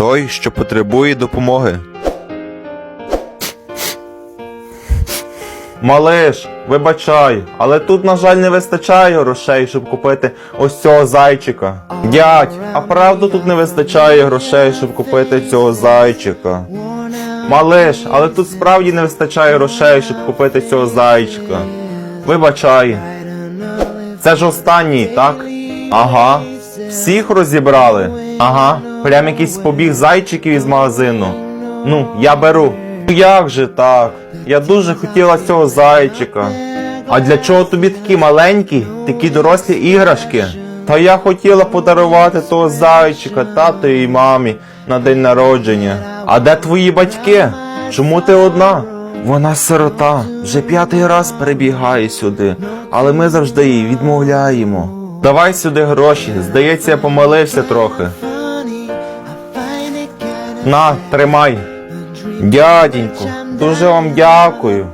Той, що потребує допомоги. Малиш, вибачай, але тут, на жаль, не вистачає грошей, щоб купити ось цього зайчика. Дядь, а правда тут не вистачає грошей, щоб купити цього зайчика. Малиш, але тут справді не вистачає грошей, щоб купити цього зайчика. Вибачай. Це ж останній, так? Ага. Всіх розібрали? Ага. Прям якийсь побіг зайчиків із магазину. Ну, я беру. Ну як же так? Я дуже хотіла цього зайчика. А для чого тобі такі маленькі, такі дорослі іграшки? Та я хотіла подарувати того зайчика татові і мамі на день народження. А де твої батьки? Чому ти одна? Вона сирота, вже п'ятий раз перебігає сюди, але ми завжди їй відмовляємо. Давай сюди гроші, здається, я помилився трохи. На, тримай. Дяденько, дуже вам дякую.